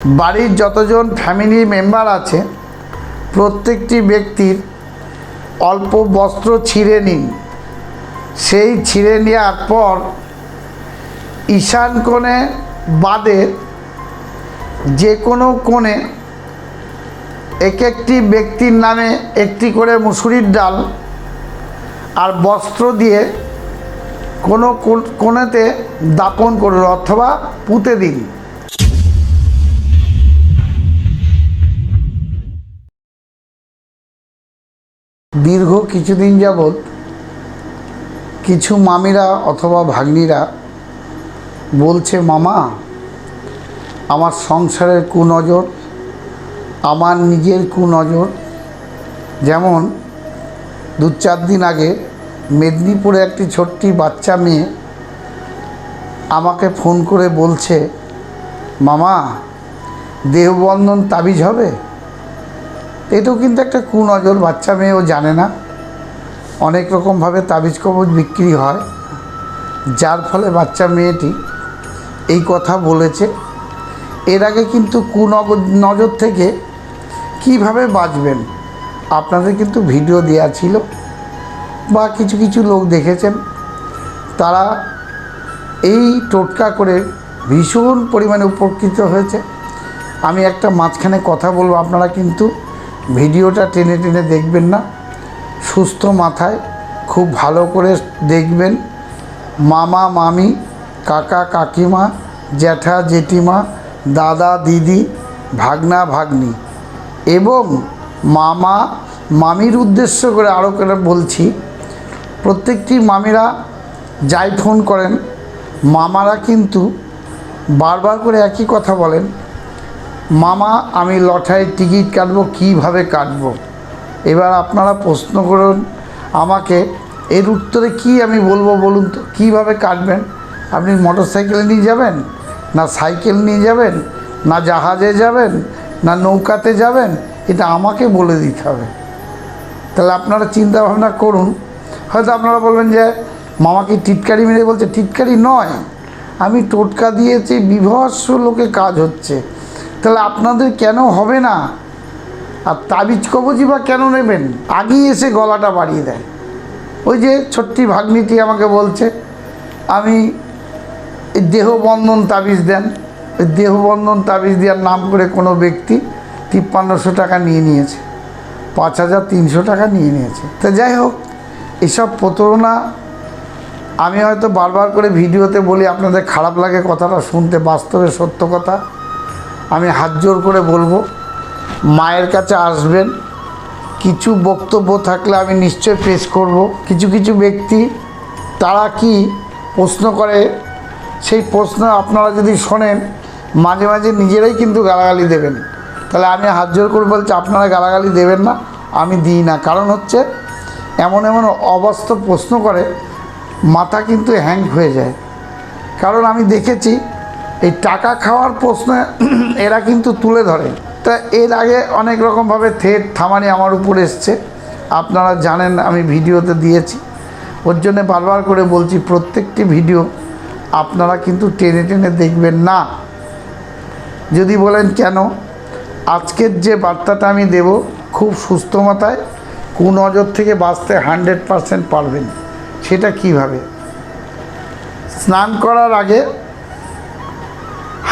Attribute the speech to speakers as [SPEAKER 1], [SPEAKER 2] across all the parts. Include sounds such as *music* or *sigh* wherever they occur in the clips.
[SPEAKER 1] বাড়ির যতজন family member আছে, প্রত্যেকটি ব্যক্তির অল্প বস্ত্র ছিঁড়ে নিন। সেই ছিঁড়ে নেওয়ার পর ঈশান কোণে বাদে যে কোনো কোণে এক একটি ব্যক্তির নামে একটি করে মুসুরির ডাল আর বস্ত্র দিয়ে কোনো কোণেতে দাপন করুন অথবা পুঁতে দিন। দীর্ঘ কিছুদিন যাবৎ কিছু মামিরা অথবা ভাগ্নিরা বলছে, মামা, আমার সংসারের কুনজর, আমার নিজের কুনজর। যেমন দু চার দিন আগে মেদিনীপুরে একটি ছোট্টি বাচ্চা মেয়ে আমাকে ফোন করে বলছে, মামা, দেহবন্ধন তাবিজ হবে? এটাও কিন্তু একটা কুনজর, বাচ্চা মেয়েও জানে না। অনেক রকমভাবে তাবিজ কবজ বিক্রি হয়। যার ফলে বাচ্চা মেয়েটি এই কথা বলেছে। এর আগে কিন্তু কুনজর নজর থেকে কীভাবে বাঁচবেন, আপনাদের কিন্তু ভিডিও দেওয়া ছিল বা কিছু কিছু লোক দেখেছেন। তারা এই টোটকা করে ভীষণ পরিমাণে উপকৃত হয়েছে। আমি একটা মাঝখানে কথা বলব, আপনারা কিন্তু ভিডিওটা টেনে টেনে দেখবেন না। সুস্থ মাথায় খুব ভালো করে দেখবেন। মামা, মামি, কাকা, কাকিমা, জ্যাঠা, জেঠিমা, দাদা, দিদি, ভাগনা, ভাগ্নি এবং মামা, মামির উদ্দেশ্য করে আরও করে বলছি, প্রত্যেকটি মামিরা যাই ফোন করেন, মামারা কিন্তু বারবার করে একই কথা বলেন মামা, আমি লটারির টিকিট কাটবো, কীভাবে কাটবো? এবার আপনারা প্রশ্ন করুন, আমাকে এর উত্তরে কি আমি বলব বলুন তো? কীভাবে কাটবেন? আপনি মোটর সাইকেলে নিয়ে যাবেন? না সাইকেল নিয়ে যাবেন? না জাহাজে যাবেন? না নৌকাতে যাবেন? এটা আমাকে বলে দিতে হবে। তাহলে আপনারা চিন্তা ভাবনা করুন। হয়তো আপনারা বলবেন যে মামাকে টিটকারি মেরে বলছে? টিটকারি নয়। আমি টোটকা দিয়েছি, বিভৎস লোকে কাজ হচ্ছে। তাহলে আপনাদের কেন হবে না? আর তাবিজ কবজি বা কেন নেবেন? আগেই এসে গলাটা বাড়িয়ে দেয়। ওই যে ছোট্টি ভাগ্নিটি আমাকে বলছে, আমি দেহবন্ধন তাবিজ দেন। ওই দেহবন্ধন তাবিজ দেওয়ার নাম করে কোনো ব্যক্তি তিপ্পান্নশো টাকা নিয়ে নিয়েছে, পাঁচ হাজার তিনশো টাকা নিয়ে নিয়েছে। তা যাই হোক, এসব প্রতারণা, আমি হয়তো বারবার করে ভিডিওতে বলি, আপনাদের খারাপ লাগে কথাটা শুনতে, বাস্তবে সত্য কথা। আমি হাত জোর করে বলব, মায়ের কাছে আসবেন, কিছু বক্তব্য থাকলে আমি নিশ্চয় পেশ করব। কিছু কিছু ব্যক্তি, তারা কি প্রশ্ন করে, সেই প্রশ্ন আপনারা যদি শোনেন, মাঝে মাঝে নিজেরাই কিন্তু গালাগালি দেবেন। তাহলে আমি হাত জোর করে বলছি, আপনারা গালাগালি দেবেন না, আমি দিই না। কারণ হচ্ছে, এমন এমন অবাস্তব প্রশ্ন করে, মাথা কিন্তু হ্যাং হয়ে যায়। কারণ আমি দেখেছি এই টাকা খাওয়ার প্রশ্ন *clears throat* এরা কিন্তু তুলে ধরে। তা এর আগে অনেক রকমভাবে থেট, থামানি আমার উপর এসছে। আপনারা জানেন, আমি ভিডিওতে দিয়েছি। ওর জন্য বারবার করে বলছি, প্রত্যেকটি ভিডিও আপনারা কিন্তু টেনে টেনে দেখবেন না। যদি বলেন কেন? আজকের যে বার্তাটা আমি দেব খুব সুস্থ মাথায় কুনজর থেকে বাঁচতে হান্ড্রেড পারসেন্ট পারবেন। সেটা কীভাবে? স্নান করার আগে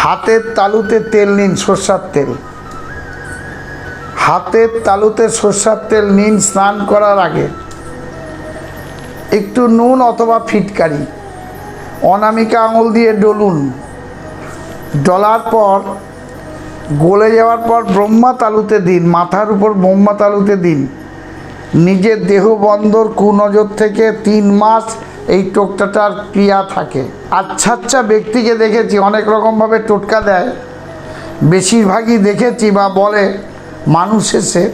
[SPEAKER 1] হাতের তালুতে তেল নিন, সর্ষার তেল। হাতের তালুতে সর্ষার তেল নিন স্নান করার আগে। একটু নুন অথবা ফিটকারি, অনামিকা আঙুল দিয়ে ডলুন। ডলার পর, গলে যাওয়ার পর ব্রহ্মা তালুতে দিন, মাথার উপর ব্রহ্মা তালুতে দিন। নিজের দেহ বন্দর কুনজর থেকে তিন মাস এই টোটকাটার ক্রিয়া থাকে। আচ্ছা আচ্ছা ব্যক্তিকে দেখেছি, অনেক রকমভাবে টোটকা দেয়। বেশিরভাগই দেখেছি বা বলে মানুষ এসে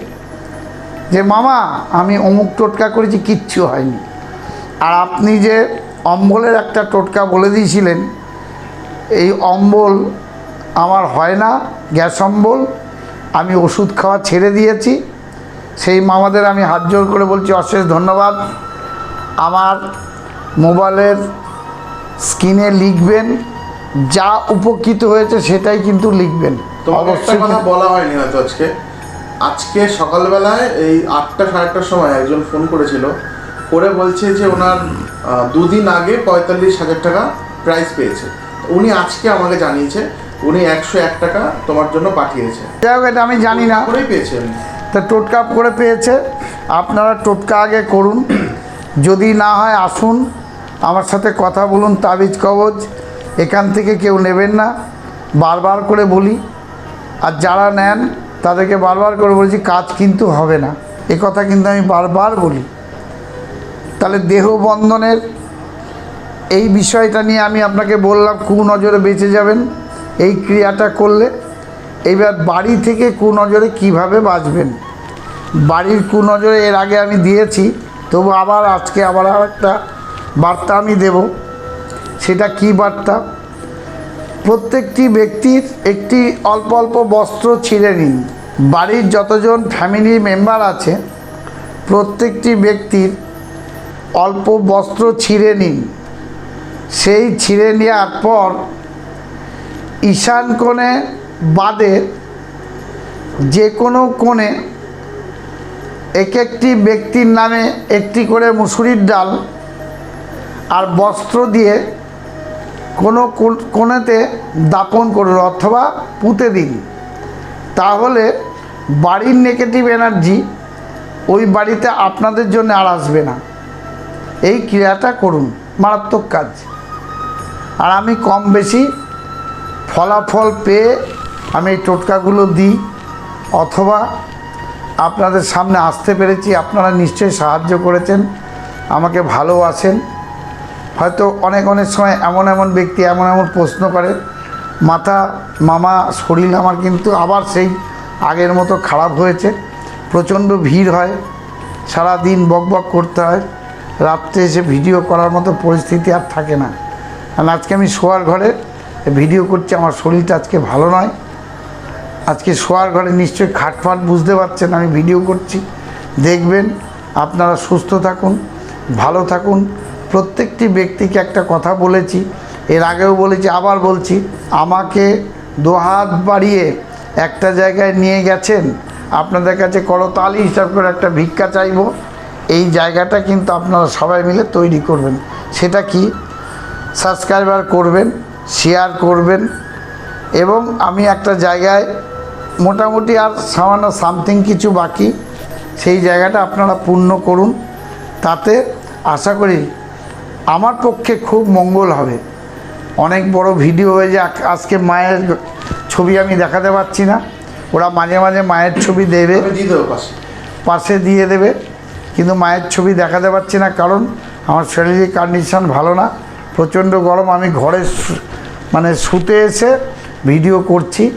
[SPEAKER 1] যে, মামা, আমি অমুক টোটকা করেছি, কিচ্ছু হয়নি। আর আপনি যে অম্বলের একটা টোটকা বলে দিয়েছিলেন, এই অম্বল আমার হয় না, গ্যাস অম্বল, আমি ওষুধ খাওয়া ছেড়ে দিয়েছি, সেই মামাদের আমি হাত জোর করে বলছি, অশেষ ধন্যবাদ। আমার মোবাইলের স্ক্রিনে লিখবেন যা উপকৃত হয়েছে সেটাই কিন্তু লিখবেন।
[SPEAKER 2] একটা কথা বলা হয়নি হয়তো আজকে। আজকে সকালবেলায় এই আটটা সাড়ে আটটার সময় একজন ফোন করেছিল করে বলছে যে ওনার দুদিন আগে পঁয়তাল্লিশ হাজার টাকা প্রাইস পেয়েছে। উনি আজকে আমাকে জানিয়েছে উনি একশো এক টাকা তোমার জন্য পাঠিয়েছে।
[SPEAKER 1] যাই হোক এটা আমি জানি না।
[SPEAKER 2] করেই পেয়েছেন
[SPEAKER 1] তা টোটকা করে পেয়েছে। আপনারা টোটকা আগে করুন। যদি না হয় আসুন। আমার সাথে কথা বলুন, তাবিজ কবজ, এখান থেকে কেউ নেবেন না। বারবার করে বলি, আর যারা নেন, তাদেরকে বারবার করে বলছি, কাজ কিন্তু হবে না। এ কথা কিন্তু আমি বারবার বলি। তাহলে দেহ বন্ধনের এই বিষয়টা নিয়ে আমি আপনাকে বললাম কুনজরে বেঁচে যাবেন। এই ক্রিয়াটা করলে, এবার বাড়ি থেকে কুনজরে কীভাবে বাঁচবেন? বাড়ির কুনজরে এর আগে আমি দিয়েছি, তবু আবার আজকে আবার আর একটা বার্তা আমি দেব। সেটা কি বার্তা? প্রত্যেকটি ব্যক্তির একটি অল্প অল্প বস্ত্র ছিঁড়ে নিন। বাড়ির যতজন ফ্যামিলি মেম্বার আছে, প্রত্যেকটি ব্যক্তির অল্প বস্ত্র ছিঁড়ে নিন। সেই ছিঁড়ে নেওয়ার পর ঈশান কোণে বাদে যে কোনো কোণে এক একটি ব্যক্তির নামে একটি করে মুসুরির ডাল আর বস্ত্র দিয়ে কোনো কোণেতে দাপন করুন অথবা পুঁতে দিন। তাহলে বাড়ির নেগেটিভ এনার্জি ওই বাড়িতে আপনাদের জন্য আর আসবে না। এই ক্রিয়াটা করুন, মারাত্মক কাজ। আর আমি কম বেশি ফলাফল পেয়ে আমি এই টোটকাগুলো দিই, অথবা আপনাদের সামনে আসতে পেরেছি, আপনারা নিশ্চয়ই সাহায্য করেছেন, আমাকে ভালোবাসেন। হয়তো অনেক অনেক সময় এমন এমন ব্যক্তি, এমন এমন প্রশ্ন করে। মাথা, মামা, শরীর আমার কিন্তু আবার সেই আগের মতো খারাপ হয়েছে। প্রচণ্ড ভিড় হয়। সারা দিন বক বক করতে হয়। রাত্রে এসে ভিডিও করার মতো পরিস্থিতি আর থাকে না। আর আজকে আমি শোয়ার ঘরে ভিডিও করছি, আমার শরীরটা আজকে ভালো নয়। আজকে শোয়ার ঘরে নিশ্চয়ই খাটফাট বুঝতে পারছেন, আমি ভিডিও করছি। দেখবেন, আপনারা সুস্থ থাকুন, ভালো থাকুন। প্রত্যেকটি ব্যক্তিকে একটা কথা বলেছি, এর আগেও বলেছি, আবার বলছি, আমাকে দোহাত বাড়িয়ে একটা জায়গায় নিয়ে গেছেন, আপনাদের কাছে করতালি হিসাব করে একটা ভিক্ষা চাইব, এই জায়গাটা কিন্তু আপনারা সবাই মিলে তৈরি করবেন। সেটা কি? সাবস্ক্রাইবার করবেন, শেয়ার করবেন, এবং আমি একটা জায়গায় মোটামুটি আর সামান্য সামথিং কিছু বাকি, সেই জায়গাটা আপনারা পূর্ণ করুন। তাতে আশা করি আমার পক্ষে খুব মঙ্গল হবে। অনেক বড় ভিডিও হয়ে যে আক- আজকে মায়ের ছবি আমি দেখাতে পারছি না। ওরা মাঝে মাঝে মায়ের ছবি দেবে।
[SPEAKER 2] পাশে।
[SPEAKER 1] দিয়ে দেবে। কিন্তু মায়ের ছবি দেখাতে পারছি না কারণ আমার শরীরের কন্ডিশন ভালো না। প্রচণ্ড গরম। আমি ঘরে মানে শুতে এসে ভিডিও করছি।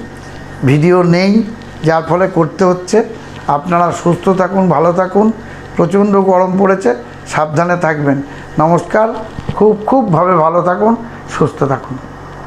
[SPEAKER 1] ভিডিও নেই যার ফলে করতে হচ্ছে। আপনারা সুস্থ থাকুন ভালো থাকুন। প্রচণ্ড গরম পড়েছে। সাবধানে থাকবেন। নমস্কার খুব খুবভাবে ভালো থাকুন সুস্থ থাকুন।